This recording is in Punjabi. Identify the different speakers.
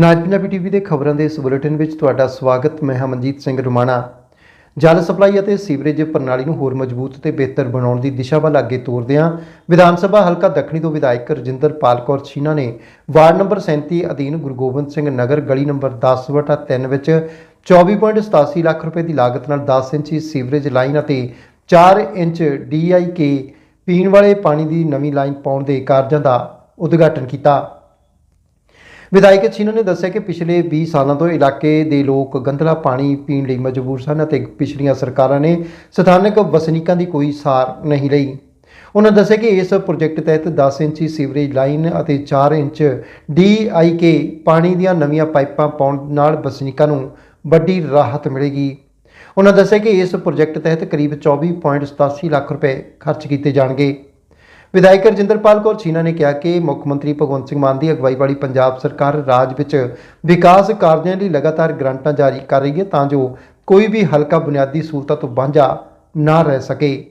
Speaker 1: ਨਾਜ ਪੰਜਾਬੀ ਟੀਵੀ ਦੇ ਖਬਰਾਂ ਦੇ ਇਸ ਬੁਲੇਟਿਨ ਵਿੱਚ ਤੁਹਾਡਾ ਸਵਾਗਤ। ਮੈਂ ਹਮਨਜੀਤ ਸਿੰਘ ਰੁਮਾਣਾ। ਜਲ ਸਪਲਾਈ ਅਤੇ ਸੀਵਰੇਜ ਪ੍ਰਣਾਲੀ ਨੂੰ ਹੋਰ ਮਜ਼ਬੂਤ ਤੇ ਬਿਹਤਰ ਬਣਾਉਣ ਦੀ ਦਿਸ਼ਾ ਵੱਲ ਅੱਗੇ ਤੋਰਦਿਆਂ ਵਿਧਾਨ ਸਭਾ ਹਲਕਾ ਦੱਖਣੀ ਤੋਂ ਵਿਧਾਇਕ ਰਜਿੰਦਰ ਪਾਲ ਕੌਰ ਛੀਨਾ ਨੇ ਵਾਰਡ ਨੰਬਰ 37 ਅਧੀਨ ਗੁਰੂ ਗੋਬਿੰਦ ਸਿੰਘ ਨਗਰ ਗਲੀ ਨੰਬਰ 10/3 ਵਿੱਚ 24.87 ਲੱਖ ਰੁਪਏ ਦੀ ਲਾਗਤ ਨਾਲ 10 ਇੰਚੀ ਸੀਵਰੇਜ ਲਾਈਨ ਅਤੇ 4 ਇੰਚ ਡੀਆਈਕੇ ਪੀਣ ਵਾਲੇ ਪਾਣੀ ਦੀ ਨਵੀਂ ਲਾਈਨ ਪਾਉਣ ਦੇ ਕਾਰਜਾਂ ਦਾ ਉਦਘਾਟਨ ਕੀਤਾ। ਵਿਧਾਇਕ ਛੀਨਾ ਨੇ ਦੱਸਿਆ ਕਿ ਪਿਛਲੇ 20 ਸਾਲਾਂ ਤੋਂ ਇਲਾਕੇ ਦੇ ਲੋਕ ਗੰਧਲਾ ਪਾਣੀ ਪੀਣ ਲਈ ਮਜਬੂਰ ਸਨ ਅਤੇ ਪਿਛਲੀਆਂ ਸਰਕਾਰਾਂ ਨੇ ਸਥਾਨਕ ਵਸਨੀਕਾਂ ਦੀ ਕੋਈ ਸਾਰ ਨਹੀਂ ਲਈ। ਉਹਨਾਂ ਦੱਸਿਆ ਕਿ ਇਸ ਪ੍ਰੋਜੈਕਟ ਤਹਿਤ 10 ਇੰਚੀ ਸੀਵਰੇਜ ਲਾਈਨ ਅਤੇ 4 ਇੰਚ ਡੀਆਈਕੇ ਪਾਣੀ ਦੀਆਂ ਨਵੀਆਂ ਪਾਈਪਾਂ ਪਾਉਣ ਨਾਲ ਵਸਨੀਕਾਂ ਨੂੰ ਵੱਡੀ ਰਾਹਤ ਮਿਲੇਗੀ। ਉਹਨਾਂ ਦੱਸਿਆ ਕਿ ਇਸ ਪ੍ਰੋਜੈਕਟ ਤਹਿਤ ਕਰੀਬ 24.87 ਲੱਖ ਰੁਪਏ ਖਰਚ ਕੀਤੇ ਜਾਣਗੇ। ਵਿਧਾਇਕ ਰਜਿੰਦਰਪਾਲ ਕੌਰ ਛੀਨਾ ਨੇ ਕਿਹਾ ਕਿ ਮੁੱਖ ਮੰਤਰੀ ਭਗਵੰਤ ਸਿੰਘ ਮਾਨ ਦੀ ਅਗਵਾਈ ਵਾਲੀ ਪੰਜਾਬ ਸਰਕਾਰ ਰਾਜ ਵਿੱਚ ਵਿਕਾਸ ਕਾਰਜਾਂ ਲਈ ਲਗਾਤਾਰ ਗ੍ਰਾਂਟਾਂ ਜਾਰੀ ਕਰ ਰਹੀ ਹੈ ਤਾਂ ਜੋ ਕੋਈ ਵੀ ਹਲਕਾ ਬੁਨਿਆਦੀ ਸਹੂਲਤਾਂ ਤੋਂ ਵਾਂਝਾ ਨਾ ਰਹਿ ਸਕੇ।